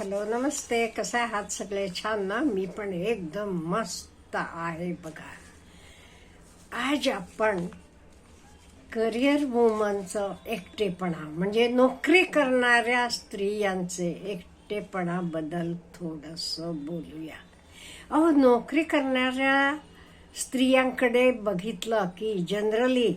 Hello नमस्ते. कसं आहात सगळे? छान ना? मी पण एकदम मस्त आहे बघा. आज आपण करिअर वुमनचं एकटेपणा म्हणजे नोकरी करणाऱ्या स्त्रियांचे एकटेपणाबद्दल थोडंसं बोलूया. अहो नोकरी करणाऱ्या स्त्रियांकडे बघितलं की जनरली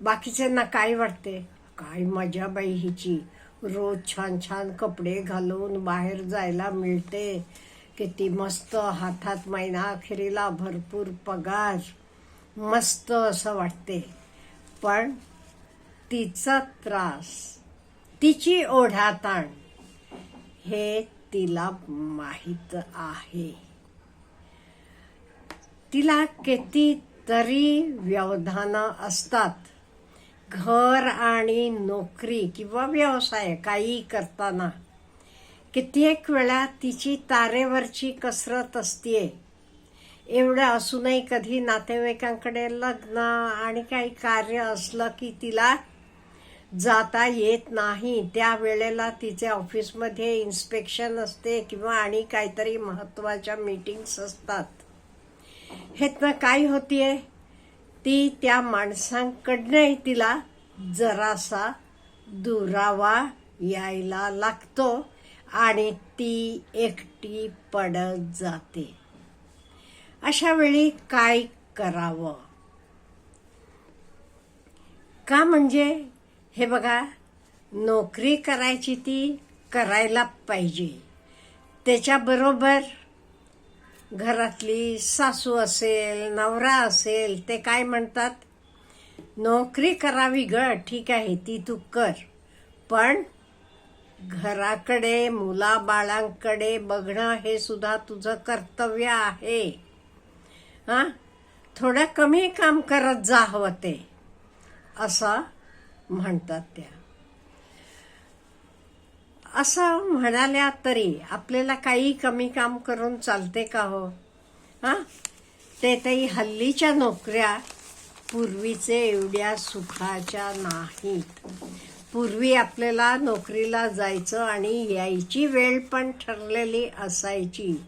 बाकीच्यांना काय वाटते? काय मजा बाई हिची? रोज छान छान कपडे घालून बाहेर जायला मिळते. किती मस्त हातात महिना अखेरीला भरपूर पगार. मस्त असं वाटते. पण तिचा त्रास तिची ओढाताण हे तिला माहीत आहे. तिला कितीतरी व्यवधानं असतात. घर आणि नोकरी किंवा व्यवसाय काही करताना कित्येक वेळा तिची तारेवरची कसरत असते एवढं असूनही कधी नातेवाईकांकडे लग्न आणि काही कार्य असलं की तिला जाता येत नाही. त्या वेळेला तिचे ऑफिसमध्ये इन्स्पेक्शन असते किंवा आणि काहीतरी महत्त्वाच्या मीटिंग्स असतात. हेतनं काय होतीये. ती त्या माणसांकडनंही तिला जरासा दुरावा यायला लागतो आणि ती एकटी पडत जाते. अशा वेळी काय करावं? का म्हणजे? हे बघा नोकरी करायची ती करायला पाहिजे. त्याच्याबरोबर घरातली सासू असेल नवरा असेल ते काय म्हणतात? नोकरी करावी ग ठीक आहे ती तू कर. पण घराकडे मुलाबाळांकडे बघणं हे सुद्धा तुझं कर्तव्य आहे. हा? थोडं कमी काम करत जा हवं ते. असं म्हणतात त्या. असं म्हणाल्या तरी आपल्याला काही कमी काम करून चालते का हो? हां? ते तरी हल्लीच्या नोकऱ्या पूर्वीचे एवढ्या सुखाच्या नाहीत. पूर्वी आपल्याला नोकरीला जायचं आणि यायची वेळ पण ठरलेली असायची.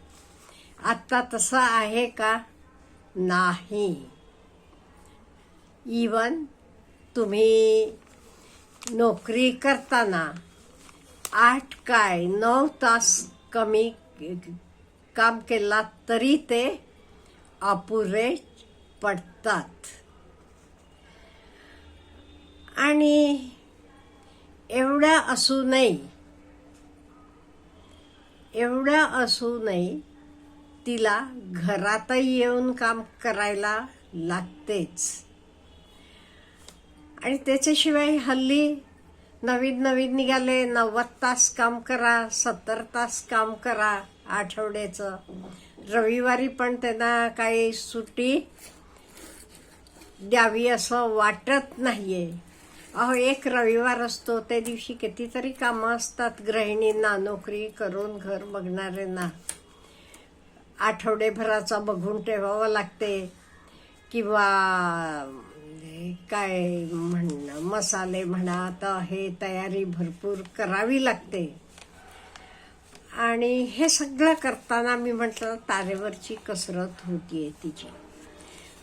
आत्ता तसं आहे का? नाही. इवन तुम्ही नोकरी करताना आठ काय नऊ तास कमी काम केला तरी ते अपुरे पडतात. आणि एवढ्या असूनही एवढ्या असूनही तिला घरातही येऊन काम करायला लागतेच. आणि त्याच्याशिवाय हल्ली नवीन नवीन निघाले नव्वद तास काम करा सत्तर तास काम करा आठवड्याचं. रविवारी पण त्यांना काही सुट्टी द्यावी असं वाटत नाहीये. अहो एक रविवार असतो त्या दिवशी कितीतरी कामं असतात गृहिणींना नोकरी करून घर बघणाऱ्यांना. आठवडेभराचा बघून ठेवावं लागते. किंवा काय म्हणणं? मसाले म्हणा आता हे तयारी भरपूर करावी लागते. आणि हे सगळं करताना मी म्हटलं तारेवरची कसरत होतीये तिची.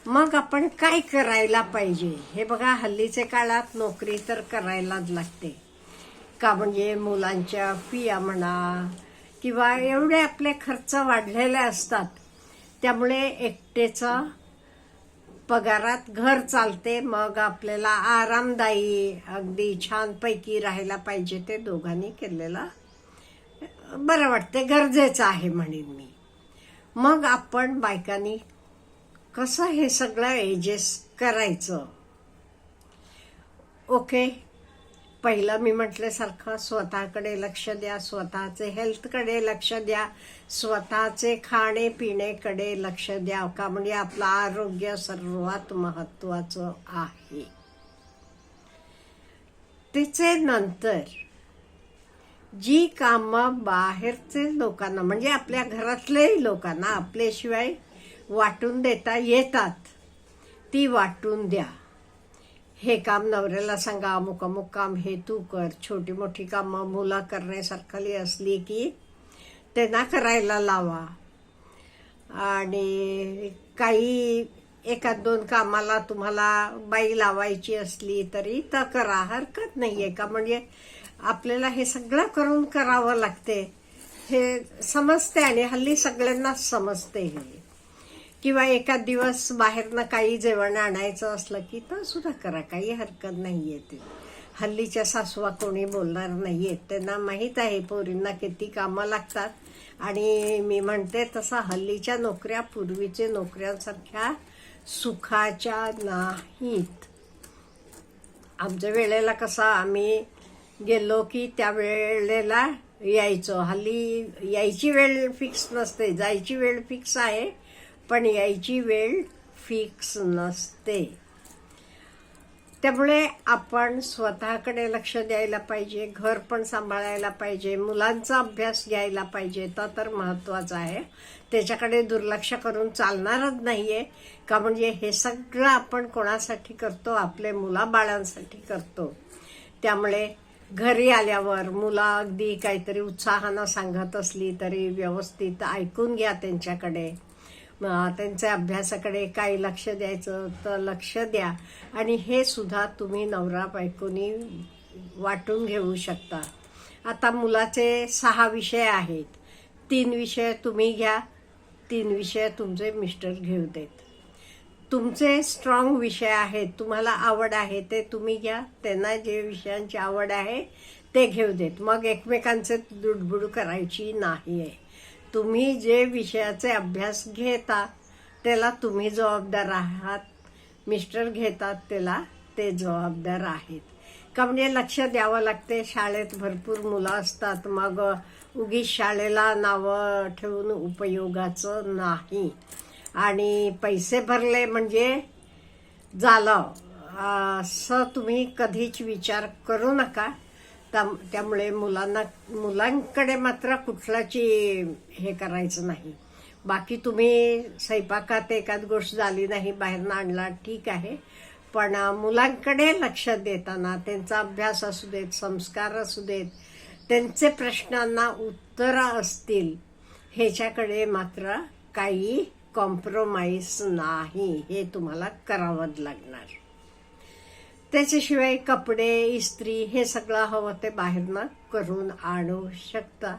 मग आपण काय करायला पाहिजे? हे बघा हल्लीचे काळात नोकरी तर करायलाच लागते. का म्हणजे मुलांच्या फिया म्हणा किंवा एवढे आपले खर्च वाढलेले असतात. त्यामुळे एकटेचा पगारात घर चालते मग आपल्याला आरामदायी अगदी छानपैकी राहायला पाहिजे ते दोघांनी केलेला. बरं वाटते गरजेचं आहे म्हणेन मी. मग आपण बायकांनी कसं हे सगळं एजेस करायचं? ओके पहिलं मी म्हटल्यासारखं स्वतःकडे लक्ष द्या स्वतःचे हेल्थकडे लक्ष द्या. स्वतःचे खाणे पिणेकडे लक्ष द्या. का म्हणजे आपलं आरोग्य सर्वात महत्वाचं आहे. तिचे नंतर जी कामं बाहेरचे लोकांना म्हणजे आपल्या घरातल्याही लोकांना आपल्याशिवाय वाटून देता येतात ती वाटून द्या. हे काम नवऱ्याला सांगा अमुक अमुक काम हे तू कर. छोटी मोठी कामं मुलं करण्यासारखी असली की त्यांना करायला लावा. आणि काही एखाद दोन कामाला तुम्हाला बाई लावायची असली तरी तर करा. हरकत नाही आहे का? म्हणजे आपल्याला हे सगळं करून करावं लागते. हे समजते आणि हल्ली सगळ्यांनाच समजते हे. किंवा एखाद दिवस बाहेरनं काही जेवण आणायचं असलं की तर सुद्धा करा. काही हरकत नाही आहे ते. हल्लीच्या सासवा कोणी बोलणार नाही आहेत त्यांना माहीत आहे पोरींना किती कामं लागतात. आणि मी म्हणते तसा हल्लीच्या नोकऱ्या पूर्वीचे नोकऱ्यांसारख्या सुखाच्या नाहीत. आमच्या वेळेला कसा आम्ही गेलो की त्या वेळेला यायचो. हल्ली यायची वेळ फिक्स नसते जायची वेळ फिक्स आहे पण यायची वेळ फिक्स नसते. त्यामुळे आपण स्वतःकडे लक्ष द्यायला पाहिजे घर पण सांभाळायला पाहिजे मुलांचा अभ्यास घ्यायला पाहिजे. तर तर महत्वाचं आहे. त्याच्याकडे दुर्लक्ष करून चालणारच नाही आहे का म्हणजे हे सगळं आपण कोणासाठी करतो? आपले मुलाबाळांसाठी करतो. त्यामुळे घरी आल्यावर मुलं अगदी काहीतरी उत्साहानं सांगत असली तरी व्यवस्थित ऐकून घ्या त्यांच्याकडे. त्यांच्या अभ्यासाकडे काय लक्ष द्यायचं तर लक्ष द्या. आणि हे सुद्धा तुम्ही नवरा बायकोनी वाटून घेऊ शकता. आता मुलाचे सहा विषय आहेत. तीन विषय तुम्ही घ्या तीन विषय तुमचे मिस्टर घेऊ देत. तुमचे स्ट्रॉंग विषय आहेत तुम्हाला आवड आहे ते तुम्ही घ्या त्यांना जे विषयांची आवड आहे ते घेऊ देत. मग एकमेकांचे दुडबुड करायची नाही आहे तुम्ही जे विषयाचे अभ्यास घेता त्याला तुम्ही जबाबदार आहात. मिस्टर घेतात त्याला ते जबाबदार आहेत. का म्हणजे लक्ष द्यावं लागते. शाळेत भरपूर मुलं असतात. मग उगीच शाळेला नावं ठेवून उपयोगाचं नाही. आणि पैसे भरले म्हणजे झालं. असं तुम्ही कधीच विचार करू नका. त्यामुळे मुलांना मुलांकडे मात्र कुठलाची हे करायचं नाही. बाकी तुम्ही स्वयंपाकात एखाद गोष्ट झाली नाही बाहेरनं आणला ठीक आहे. पण मुलांकडे लक्ष देताना त्यांचा अभ्यास असू देत संस्कार असू देत त्यांचे प्रश्नांना उत्तरं असतील ह्याच्याकडे मात्र काही कॉम्प्रोमाइज नाही हे तुम्हाला करावंच लागणार. त्याच्याशिवाय कपडे इस्त्री हे सगळं हवं ते बाहेरनं करून आणू शकता.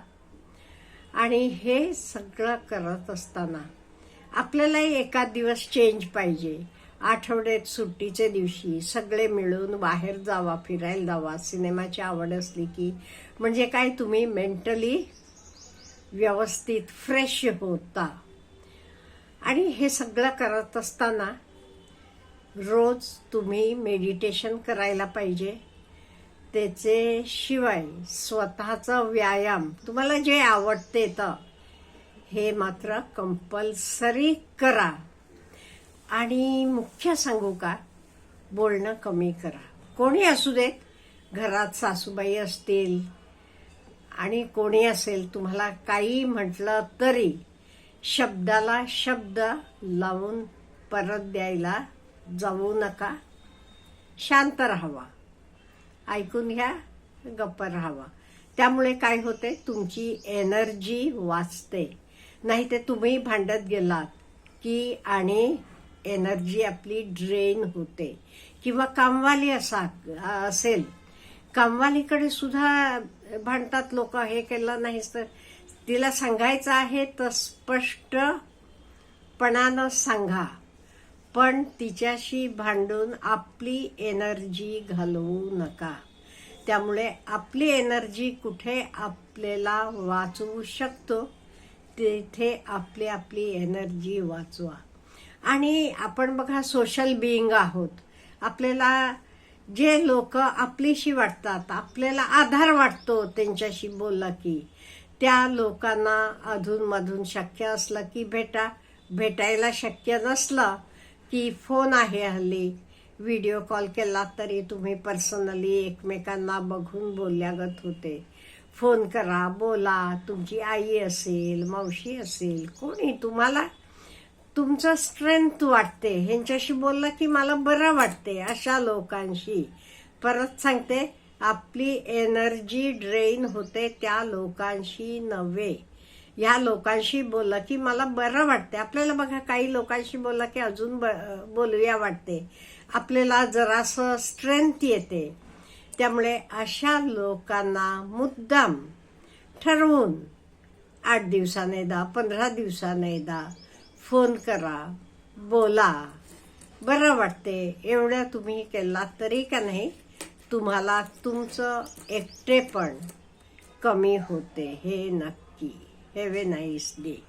आणि हे सगळं करत असताना आपल्यालाही एका दिवस चेंज पाहिजे. आठवड्यात सुट्टीच्या दिवशी सगळे मिळून बाहेर जावा फिरायला जावा. सिनेमाची आवड असली की म्हणजे काय तुम्ही मेंटली व्यवस्थित फ्रेश होता. आणि हे सगळं करत असताना रोज तुम्ही मेडिटेशन करायला पाहिजे. त्याचे शिवाय स्वतःचा व्यायाम तुम्हाला जे आवडते तर हे मात्र कंपल्सरी करा. आणि मुख्य सांगू का? बोलणं कमी करा. कोणी असू देत घरात सासूबाई असतील आणि कोणी असेल तुम्हाला काही म्हटलं तरी शब्दाला शब्द लावून परत द्यायला जाऊ नका. शांत राहावा. ऐकून घ्या गप्प राहावा. त्यामुळे काय होते तुमची एनर्जी वाचते. नाही ते तुम्ही भांडत गेलात की आणि एनर्जी आपली ड्रेन होते. किंवा कामवाली असा असेल. कामवालीकडे सुद्धा भांडतात लोक हे केलं नाहीस तर तिला सांगायचं आहे तर स्पष्टपणानं सांगा. पण तिच्याशी भांडून आपली एनर्जी घालवू नका. त्यामुळे आपली एनर्जी कुठे आपल्याला वाचवू शकतो तिथे आपली आपली एनर्जी वाचवा. आणि आपण बघा सोशल बिईंग आहोत. आपल्याला जे लोक आपलीशी वाटतात आपल्याला आधार वाटतो त्यांच्याशी बोलला की त्या लोकांना अधूनमधून शक्य असलं की भेटा. भेटायला शक्य नसलं की फोन आहे हल्ली. व्हिडिओ कॉल केला तरी तुम्ही पर्सनली एकमेकांना बघून बोलल्यागत होते. फोन करा बोला तुमची आई असेल मावशी असेल कोणी तुम्हाला तुमचं स्ट्रेंथ वाटते. ह्यांच्याशी बोललं की मला बरं वाटते अशा लोकांशी. परत सांगते आपली एनर्जी ड्रेन होते त्या लोकांशी नव्हे. ह्या लोकांशी बोललं की मला बरं वाटते आपल्याला बघा काही लोकांशी बोललं की अजून ब- बोलूया वाटते. आपल्याला जरासं स्ट्रेंथ येते. त्यामुळे अशा लोकांना मुद्दाम ठरवून आठ दिवसाने एकदा पंधरा दिवसाने एकदा फोन करा बोला. बरं वाटते. एवढं तुम्ही केला तरी का नाही तुम्हाला तुमचं एकटेपण कमी होते हे नक्की. Have a nice day.